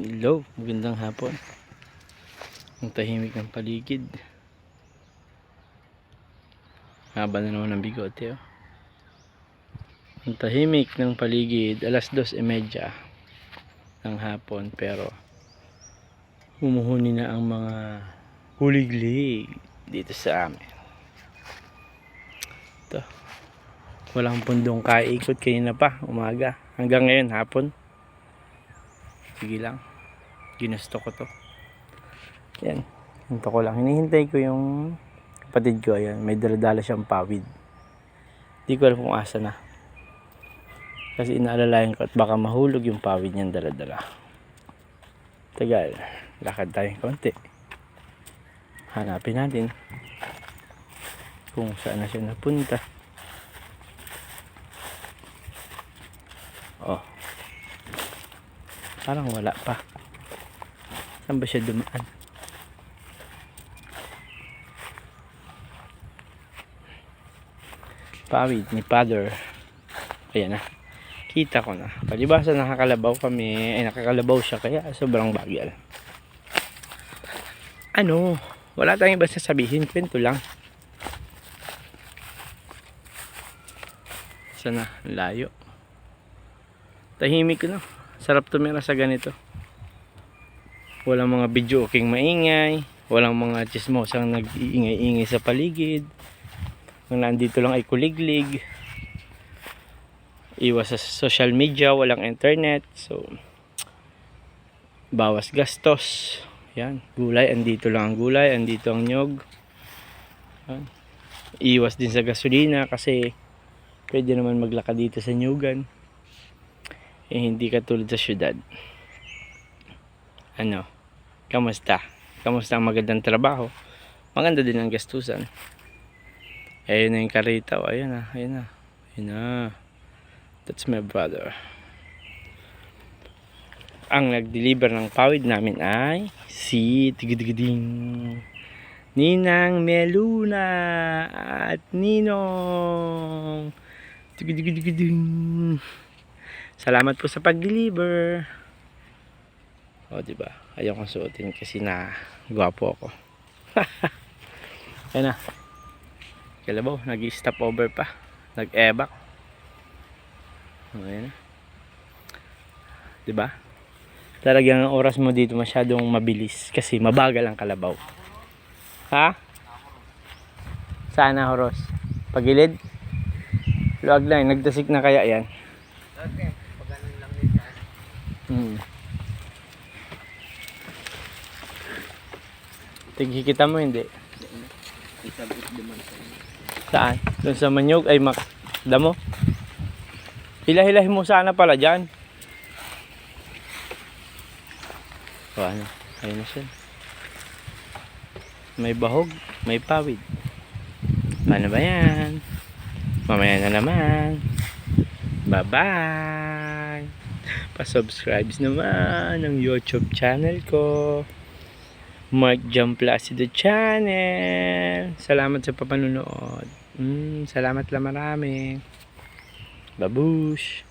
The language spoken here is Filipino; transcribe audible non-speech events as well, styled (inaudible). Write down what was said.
Hello, magandang hapon. Ang tahimik ng paligid. Haba na naman ng bigote oh. Ang tahimik ng paligid, alas 2.30 ng hapon pero humuhuni na ang mga huliglig dito sa amin. Ito. Walang pundong kaikot kanina pa, umaga. Hanggang ngayon, hapon. Sige lang. Ginusto ko to. Yan. Hinto ko lang. Hinihintay ko yung kapatid ko. Ayan. May daladala siyang pawid. Hindi ko alam kung asa na. Kasi inaalalayan ko at baka mahulog yung pawid niyang daladala. Tagal. Lakad tayo konti. Hanapin natin kung saan na siya napunta. Oh. Parang wala pa. Saan ba siya dumaan? Pawid ni Father. Ayan na. Kita ko na. Palibasa nakakalabaw kami. Ay nakakalabaw siya kaya sobrang bagal. Ano? Wala tayong iba sasabihin. Kwento lang. Sana layo. Tahimik no. Sarap tumira sa ganito. Walang mga video okay maingay. Walang mga chismosang nag-iingay-ingay sa paligid. Kung nandito lang ay kuliglig. Iwas sa social media, walang internet. So, bawas gastos. Yan, gulay, andito lang ang gulay, andito ang nyog. Yan. Iwas din sa gasolina kasi pwede naman maglakad dito sa nyugan eh, hindi katulad sa syudad. Ano? Kamusta? Kamusta ang magandang trabaho? Maganda din ang gastusan. Ayun na yung karita. O, ayun na, ayun na. Ayun na. That's my brother. Ang nag-deliver ng pawid namin ay si Tigidigiding Ninang Meluna at Ninong Tigidigiding Salamat po sa pag-deliver. O, di ba? Ayaw kong suotin kasi na gwapo ako. (laughs) Ayan na. Kalabaw, nag-stop over pa. Nag-ebak. O, Ayan na. Di ba? Talagang ang oras mo dito masyadong mabilis kasi mabagal ang kalabaw. Ha? Sana horos. Pagilid? Luwag lang, nagdasik na kaya yan. Okay, pag lang din yan. Hmm. Tigkikita mo hindi? Saan? Doon sa manyog ay mak damo. Hila-hilahin mo sana pala dyan. O ano? Ayun na siya. May bahog, may pawid. Paano ba yan? Mamaya na naman. Bye-bye! Pa-subscribe naman ng YouTube channel ko. Mark Jam Placido Channel. Salamat sa papanunood. Mm, salamat lang marami. Babush!